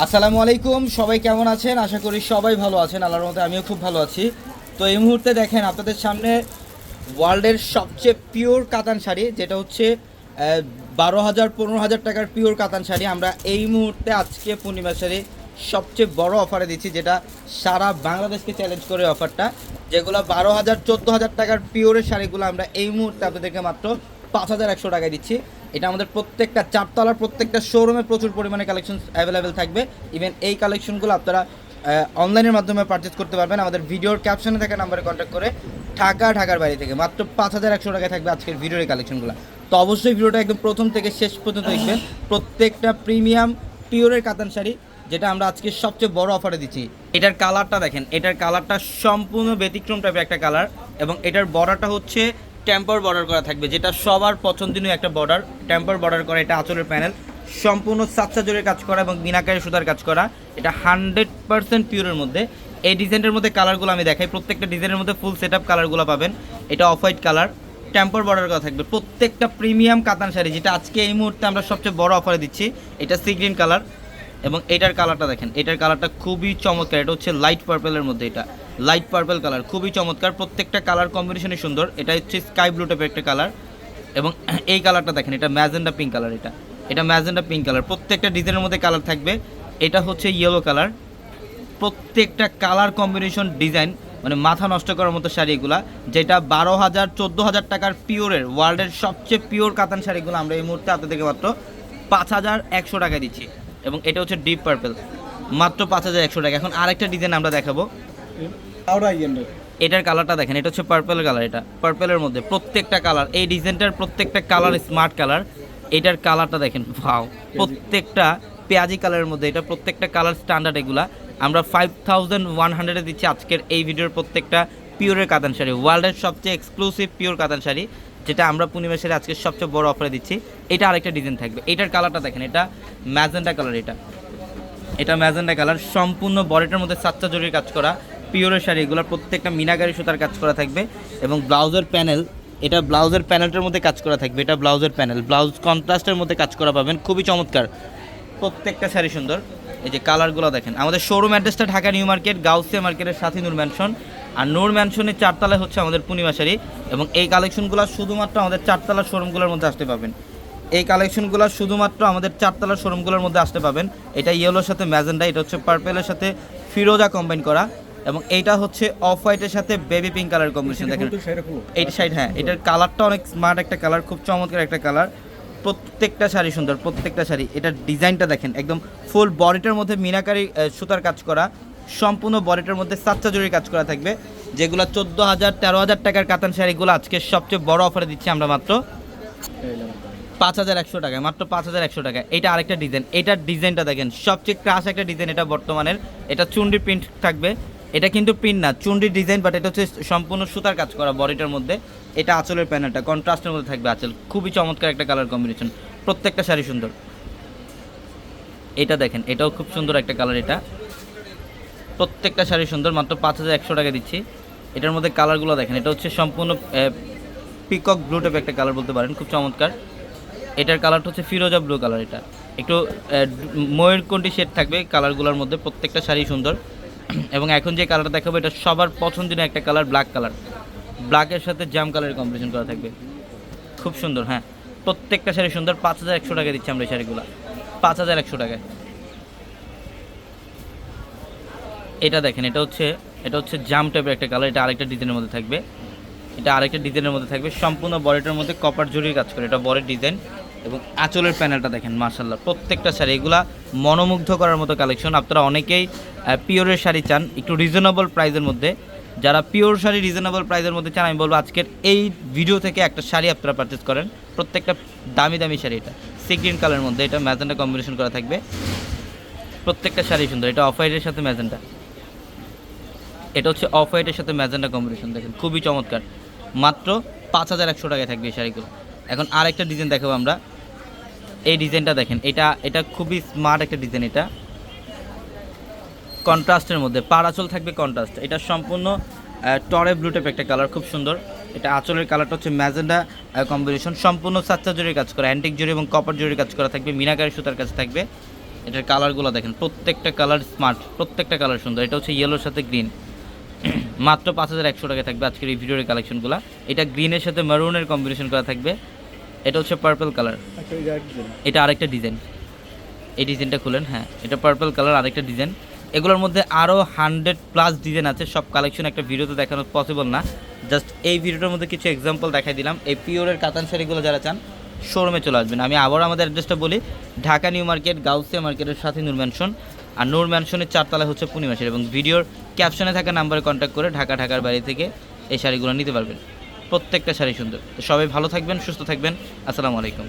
আসসালামু আলাইকুম, সবাই কেমন আছেন? আশা করি সবাই ভালো আছেন, আল্লাহর মধ্যে আমিও খুব ভালো আছি। তো এই মুহূর্তে দেখেন আপনাদের সামনে ওয়ার্ল্ডের সবচেয়ে পিওর কাতান শাড়ি, যেটা হচ্ছে বারো হাজার, পনেরো হাজার টাকার পিওর কাতান শাড়ি। আমরা এই মুহূর্তে আজকে পূর্ণিমা শাড়ি সবচেয়ে বড় অফারে দিচ্ছি, যেটা সারা বাংলাদেশকে চ্যালেঞ্জ করে অফারটা যেগুলো বারো হাজার, চোদ্দ হাজার টাকার পিওরের শাড়িগুলো আমরা এই মুহূর্তে আপনাদেরকে মাত্র পাঁচ হাজার একশো টাকায় দিচ্ছি। এটা আমাদের প্রত্যেকটা চারতলার প্রত্যেকটা শোরুমে প্রচুর পরিমাণে কালেকশন অ্যাভেলেবেল থাকবে। ইভেন এই কালেকশনগুলো আপনারা অনলাইনের মাধ্যমে পারচেস করতে পারবেন। আমাদের ভিডিওর ক্যাপশনে থাকা নাম্বারে কন্ট্যাক্ট করে ঢাকা, ঢাকার বাইরে থেকে। মাত্র পাঁচ হাজার একশো টাকায় থাকবে আজকের ভিডিওর কালেকশনগুলো তো অবশ্যই ভিডিওটা একদম প্রথম থেকে শেষ পর্যন্ত দেখবেন। প্রত্যেকটা প্রিমিয়াম পিওরের কাতান শাড়ি, যেটা আমরা আজকে সবচেয়ে বড় অফারে দিচ্ছি। এটার কালারটা দেখেন। এটার কালারটা সম্পূর্ণ ব্যতিক্রম টাইপের একটা কালার এবং এটার বর্ডারটা হচ্ছে টেম্পার বর্ডার করা থাকবে, যেটা সবার পছন্দনীয় একটা বর্ডার টেম্পার বর্ডার করা, এটা আঁচলের প্যানেল সম্পূর্ণ সাতসা জোরের কাজ করা এবং মিনাকারি সুতার কাজ করা, এটা হান্ড্রেড পার্সেন্ট পিওরের মধ্যে। এই ডিজাইনের মধ্যে কালারগুলো আমি দেখাই, প্রত্যেকটা ডিজাইনের মধ্যে ফুল সেট আপ কালারগুলো পাবেন, এটা off white colour temple border করা থাকবে। প্রত্যেকটা প্রিমিয়াম কাতান শাড়ি, যেটা আজকে এই মুহূর্তে আমরা সবচেয়ে বড় অফারে দিচ্ছি, এটা সি গ্রিন কালার এবং এটার কালারটা দেখেন, এটার কালারটা খুবই চমৎকার, এটা হচ্ছে লাইট পার্পেলের মধ্যে এটা। লাইট পার্পেল কালার, খুবই চমৎকার। প্রত্যেকটা কালার কম্বিনেশনই সুন্দর। এটা হচ্ছে স্কাই ব্লু টাইপের একটা কালার। এবং এই কালারটা দেখেন, এটা ম্যাজেন্ডা পিঙ্ক কালার এটা। এটা ম্যাজেন্ডা পিঙ্ক কালার। প্রত্যেকটা ডিজাইনের মধ্যে কালার থাকবে। এটা হচ্ছে ইয়েলো কালার। প্রত্যেকটা কালার কম্বিনেশন ডিজাইন মানে মাথা নষ্ট করার মতো শাড়িগুলা যেটা বারো হাজার, চোদ্দ হাজার টাকার পিওরের, ওয়ার্ল্ডের সবচেয়ে পিওর কাতান শাড়িগুলো আমরা এই মুহূর্তে আপনাদেরকে মাত্র পাঁচ হাজার একশো টাকা দিচ্ছি। এবং এটা হচ্ছে ডিপ পার্পেল। মাত্র পাঁচ হাজার একশো টাকা। এখন আরেকটা ডিজাইন আমরা দেখাবো. এটার কালারটা দেখেন এটা হচ্ছে পার্পেল কালার এটা। পার্পেলের মধ্যে প্রত্যেকটা কালার এই ডিজাইনটার প্রত্যেকটা কালার স্মার্ট কালার এটার কালারটা দেখেন ভাও প্রত্যেকটা পেঁয়াজি কালারের মধ্যে এটা প্রত্যেকটা কালার স্ট্যান্ডার্ড এগুলা। আমরা ফাইভ থাউজেন্ড ওয়ান হান্ড্রেডে দিচ্ছি আজকের এই ভিডিওর প্রত্যেকটা পিওরের কাতান শাড়ি। ওয়ার্ল্ডের সবচেয়ে এক্সক্লুসিভ পিওর কাতান শাড়ি যেটা আমরা পূর্ণিমা শাড়ি আজকে সবচেয়ে বড় অফারে দিচ্ছি। এটা আরেকটা ডিজাইন থাকবে। এটার কালারটা দেখেন এটা ম্যাজেন্ডা কালার এটা। এটা ম্যাজেন্ডা কালার সম্পূর্ণ বডিটার মধ্যে সাতটা জরির কাজ করা। পিওরের শাড়ি, এগুলোর প্রত্যেকটা মিনাগারি সুতার কাজ করা থাকবে এবং ব্লাউজের প্যানেল, এটা ব্লাউজের প্যানেলটার মধ্যে কাজ করা থাকবে, এটা ব্লাউজের প্যানেল। ব্লাউজ কন্ট্রাস্টের মধ্যে কাজ করা পাবেন, খুবই চমৎকার। প্রত্যেকটা শাড়ি সুন্দর। এই যে কালারগুলো দেখেন, আমাদের শোরুম অ্যাড্রেসটা ঢাকা নিউ মার্কেট, গাউসিয়া মার্কেটের সাথে নূর ম্যানশন আর নূর ম্যানশনের চারতলায় হচ্ছে আমাদের পূর্ণিমা শাড়ি এবং এই কালেকশনগুলো শুধুমাত্র আমাদের চারতলা শোরুমগুলোর মধ্যে আসতে পাবেন। এই কালেকশনগুলো শুধুমাত্র আমাদের চারতলা শোরুমগুলোর মধ্যে আসতে পাবেন। এটা ইয়েলোর সাথে ম্যাজেন্ডা, এটা হচ্ছে পার্পেলের সাথে ফিরোজা কম্বাইন করা। এবং এইটা হচ্ছে অফ হোয়াইটের সাথে বেবি পিঙ্ক কালার কম্বিনেশন দেখেন। এই সাইড হ্যাঁ এটার কালারটা অনেক স্মার্ট একটা কালার খুব চমৎকার একটা কালার। প্রত্যেকটা শাড়ি সুন্দর প্রত্যেকটা শাড়ি। এটার ডিজাইনটা দেখেন একদম ফুল বডিটার মধ্যে মিনাকারি সুতার কাজ করা সম্পূর্ণ বডিটার মধ্যে সাতটা জরির কাজ করা থাকবে। যেগুলো চোদ্দ হাজার তেরো হাজার টাকার কাতান শাড়িগুলো আজকে সবচেয়ে বড় অফারে দিচ্ছি আমরা মাত্র। পাঁচ হাজার একশো টাকায় মাত্র পাঁচ হাজার একশো টাকায়। এটা আরেকটা ডিজাইন এটার ডিজাইনটা দেখেন সবচেয়ে ক্রাশ একটা ডিজাইন এটা বর্তমানের। এটা চুন্ডি প্রিন্ট থাকবে। এটা কিন্তু প্রিন্ট না চুন্ডির ডিজাইন বাট এটা হচ্ছে সম্পূর্ণ সুতার কাজ করা বডিটার মধ্যে। এটা আঁচলের প্যানেলটা কন্ট্রাস্টের মধ্যে থাকবে আঁচল। খুবই চমৎকার একটা কালার কম্বিনেশন প্রত্যেকটা শাড়ি সুন্দর। এটা দেখেন, এটাও খুব সুন্দর একটা কালার এটা। প্রত্যেকটা শাড়ি সুন্দর, মাত্র পাঁচ হাজার একশো টাকা দিচ্ছি। এটার মধ্যে কালারগুলো দেখেন, এটা হচ্ছে সম্পূর্ণ পিকক ব্লু টাইপ একটা কালার বলতে পারেন, খুব চমৎকার। এটার কালারটা হচ্ছে ফিরোজা ব্লু কালার এটা। একটু ময়ূরকণ্ঠী শেড থাকবে কালারগুলোর মধ্যে, প্রত্যেকটা শাড়ি সুন্দর। এবং এখন যে কালারটা দেখাবো, এটা সবার পছন্দের একটা কালার ব্ল্যাক কালার ব্ল্যাকের সাথে জাম কালারের কম্বিনেশন করা থাকবে। খুব সুন্দর হ্যাঁ। প্রত্যেকটা শাড়ি সুন্দর, পাঁচ হাজার একশো টাকা দিচ্ছি আমরা এই শাড়িগুলো। পাঁচ হাজার একশো টাকায়। এটা দেখেন, এটা হচ্ছে এটা হচ্ছে জাম টাইপের একটা কালার এটা আরেকটা ডিজাইনের মধ্যে থাকবে। এটা আরেকটা ডিজাইনের মধ্যে থাকবে, সম্পূর্ণ বডিটার মধ্যে কপার জরির কাজ করে, এটা বডির ডিজাইন এবং আঁচলের প্যানেলটা দেখেন মার্শাল্লাহ প্রত্যেকটা শাড়ি, এগুলা মনোমুগ্ধ করার মতো কালেকশন। আপনারা অনেকেই পিওরের শাড়ি চান, একটু রিজনেবল প্রাইসের মধ্যে। যারা পিওর শাড়ি রিজনেবল প্রাইসের মধ্যে চান, আমি বলব আজকের এই ভিডিও থেকে একটা শাড়ি আপনারা পারচেস করেন। প্রত্যেকটা দামি দামি শাড়ি এটা। সি কালারের মধ্যে এটা ম্যাজেন্টা কম্বিনেশন করা থাকবে। প্রত্যেকটা শাড়ি সুন্দর। এটা অফ হোয়াইটের সাথে ম্যাজেন্টা। এটা হচ্ছে অফ হোয়াইটের সাথে ম্যাজেন্টা কম্বিনেশন দেখেন, খুবই চমৎকার। মাত্র পাঁচ হাজার একশো টাকায় থাকবে এই শাড়িগুলো। এখন আরেকটা ডিজাইন দেখাবো আমরা। এই ডিজাইনটা দেখেন, এটা এটা খুবই স্মার্ট একটা ডিজাইন এটা। কন্ট্রাস্টের মধ্যে পার আঁচল থাকবে কন্ট্রাস্ট। এটা সম্পূর্ণ টরে ব্লু টাইপ একটা কালার খুব সুন্দর। এটা আঁচলের কালারটা হচ্ছে ম্যাজেন্ডা কম্বিনেশন সম্পূর্ণ সাচ্চা জরির কাজ করা অ্যান্টিক জরি এবং কপার জরির কাজ করা থাকবে, মিনাকারি সুতার কাজ থাকবে। এটার কালারগুলো দেখেন, প্রত্যেকটা কালার স্মার্ট প্রত্যেকটা কালার সুন্দর। এটা হচ্ছে ইয়েলোর সাথে গ্রিন মাত্র পাঁচ হাজার একশো টাকা থাকবে আজকের এই ভিডিওর কালেকশনগুলো এটা গ্রিনের সাথে মারুনের কম্বিনেশন করা থাকবে। এটা হচ্ছে পার্পল কালার আচ্ছা একজন এটা আরেকটা ডিজাইন এই ডিজাইনটা খুলেন হ্যাঁ। এটা পার্পল কালার আরেকটা ডিজাইন এগুলোর মধ্যে আরও হান্ড্রেড প্লাস ডিজাইন আছে। সব কালেকশন একটা ভিডিওতে দেখানো পসিবল না। জাস্ট এই ভিডিওটার মধ্যে কিছু এক্সাম্পল দেখাই দিলাম। এই পিওরের কাতান শাড়িগুলো যারা চান শোরুমে চলে আসবেন। আমি আবার আমাদের অ্যাড্রেসটা বলি। ঢাকা নিউ মার্কেট গাউসিয়া মার্কেটের সাথে নূর ম্যানশন আর নূর ম্যানশনের চারতলা হচ্ছে পূর্ণিমাসের এবং ভিডিওর ক্যাপশনে থাকা নাম্বারে কন্ট্যাক্ট করে ঢাকা ঢাকার বাড়ি থেকে এই শাড়িগুলো নিতে পারবেন। প্রত্যেকটা শাড়ি সুন্দর। সবাই ভালো থাকবেন সুস্থ থাকবেন। আসসালামু আলাইকুম।